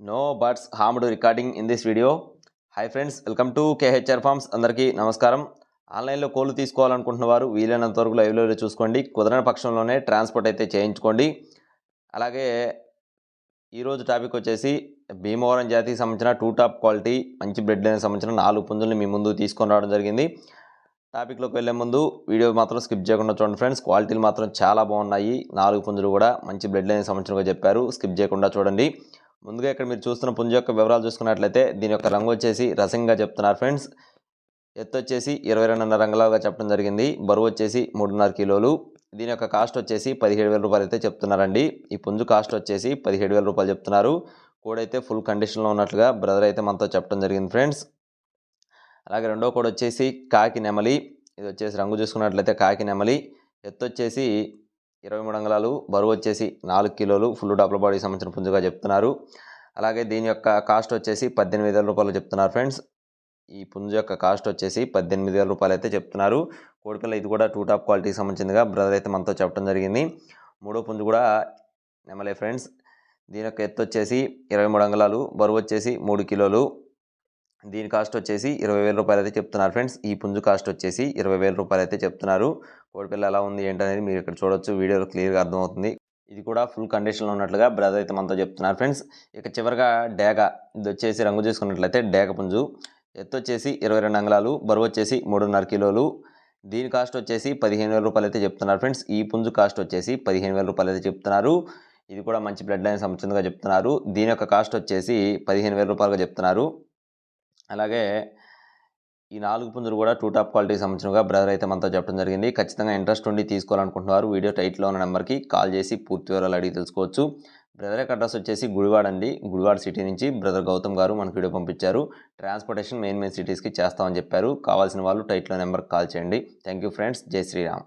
No birds harmed recording in this video hi friends welcome to KHR farms అందరికీ నమస్కారం. ఆన్లైన్లో కోళ్ళు తీసుకోవాలనుకుంటున్న వారు వీలైనంత వరకు లైవ్లో చూసుకోండి. కుదరని పక్షంలోనే ట్రాన్స్పోర్ట్ అయితే చేయించుకోండి. అలాగే ఈరోజు టాపిక్ వచ్చేసి భీమవరం జాతికి సంబంధించిన టూ టాప్ క్వాలిటీ మంచి బ్రెడ్ లైన్కి సంబంధించిన నాలుగు పుంజుల్ని మీ ముందు తీసుకొని రావడం జరిగింది. టాపిక్లోకి వెళ్ళే ముందు వీడియో మాత్రం స్కిప్ చేయకుండా చూడండి ఫ్రెండ్స్ క్వాలిటీలు మాత్రం చాలా బాగున్నాయి. నాలుగు పుంజులు కూడా మంచి బ్లడ్ లైన్ సంబంధించినగా చెప్పారు. స్కిప్ చేయకుండా చూడండి. ముందుగా ఇక్కడ మీరు చూస్తున్న పుంజ యొక్క వివరాలు చూసుకున్నట్లయితే దీని యొక్క రంగు వచ్చేసి రసంగా చెప్తున్నారు ఫ్రెండ్స్. ఎత్తు వచ్చేసి ఇరవై రెండున్నర రంగులాగా చెప్పడం జరిగింది. బరువు వచ్చేసి మూడున్నర కిలోలు. దీని యొక్క కాస్ట్ వచ్చేసి పదిహేడు వేల రూపాయలు అయితే చెప్తున్నారండి. ఈ పుంజు కాస్ట్ వచ్చేసి పదిహేడు వేల రూపాయలు చెప్తున్నారు. కోడైతే ఫుల్ కండిషన్లో ఉన్నట్లుగా బ్రదర్ అయితే మనతో చెప్పడం జరిగింది ఫ్రెండ్స్. అలాగే రెండో కోడ్ వచ్చేసి కాకి నెమలి. ఇది వచ్చేసి రంగు చూసుకున్నట్లయితే కాకి నెమలి. ఎత్తు వచ్చేసి ఇరవై మూడు అంగళాలు బరువు వచ్చేసి నాలుగు కిలోలు ఫుల్ డబుల్ బాడీ సంబంధించిన పుంజుగా చెప్తున్నారు. అలాగే దీని యొక్క కాస్ట్ వచ్చేసి పద్దెనిమిది వేల రూపాయలు చెప్తున్నారు ఫ్రెండ్స్ ఈ పుంజు యొక్క కాస్ట్ వచ్చేసి పద్దెనిమిది వేల రూపాయలు అయితే చెప్తున్నారు. కోడిపిల్ల ఇది కూడా టూ టాప్ క్వాలిటీకి సంబంధించిందిగా బ్రదర్ అయితే మనతో చెప్పడం జరిగింది. మూడో పుంజు కూడా నెమలే ఫ్రెండ్స్ దీని యొక్క ఎత్తు వచ్చేసి ఇరవై మూడు అంగళాలు బరువు వచ్చేసి మూడు కిలోలు దీని కాస్ట్ వచ్చేసి ఇరవై వేల రూపాయలు అయితే చెప్తున్నారు ఫ్రెండ్స్ ఈ పుంజు కాస్ట్ వచ్చేసి ఇరవై వేల రూపాయలు అయితే చెప్తున్నారు కోడిపిల్ల ఎలా ఉంది ఏంటనేది మీరు ఇక్కడ చూడొచ్చు. వీడియోలో క్లియర్గా అర్థమవుతుంది. ఇది కూడా ఫుల్ కండిషన్లో ఉన్నట్లుగా బ్రదర్ అయితే మనతో చెప్తున్నారు ఫ్రెండ్స్ ఇక చివరిగా డేగ. ఇది వచ్చేసి రంగు చూసుకున్నట్లయితే డేగ పుంజు. ఎత్తు వచ్చేసి ఇరవై రెండు అంగళాలు. బరువు వచ్చేసి మూడున్నర కిలోలు. దీని కాస్ట్ వచ్చేసి పదిహేను వేల రూపాయలు అయితే చెప్తున్నారు ఫ్రెండ్స్ ఈ పుంజు కాస్ట్ వచ్చేసి పదిహేను వేల రూపాయలు అయితే చెప్తున్నారు. ఇది కూడా మంచి బ్లడ్ లైన్ సంబంధించిందిగా చెప్తున్నారు. దీని యొక్క కాస్ట్ వచ్చేసి పదిహేను వేల రూపాయలుగా చెప్తున్నారు. అలాగే ఈ నాలుగు పుంజులు కూడా టూ టాప్ క్వాలిటీకి సంబంధించినగా బ్రదర్ అయితే మనతో చెప్పడం జరిగింది. ఖచ్చితంగా ఇంట్రెస్ట్ ఉండి తీసుకోవాలనుకుంటున్నారు. వీడియో టైట్లో ఉన్న నెంబర్కి కాల్ చేసి పూర్తి వివరాలు అడిగి తెలుసుకోవచ్చు. బ్రదర్ యొక్క అడ్రస్ వచ్చేసి గుడివాడ అండి. గుడివాడ సిటీ నుంచి బ్రదర్ గౌతమ్ గారు మనకు వీడియో పంపించారు. ట్రాన్స్పోర్టేషన్ మెయిన్ మెయిన్ సిటీస్కి చేస్తామని చెప్పారు. కావాల్సిన వాళ్ళు టైట్లో నెంబర్కి కాల్ చేయండి. థ్యాంక్ యూ ఫ్రెండ్స్ జై శ్రీరామ్.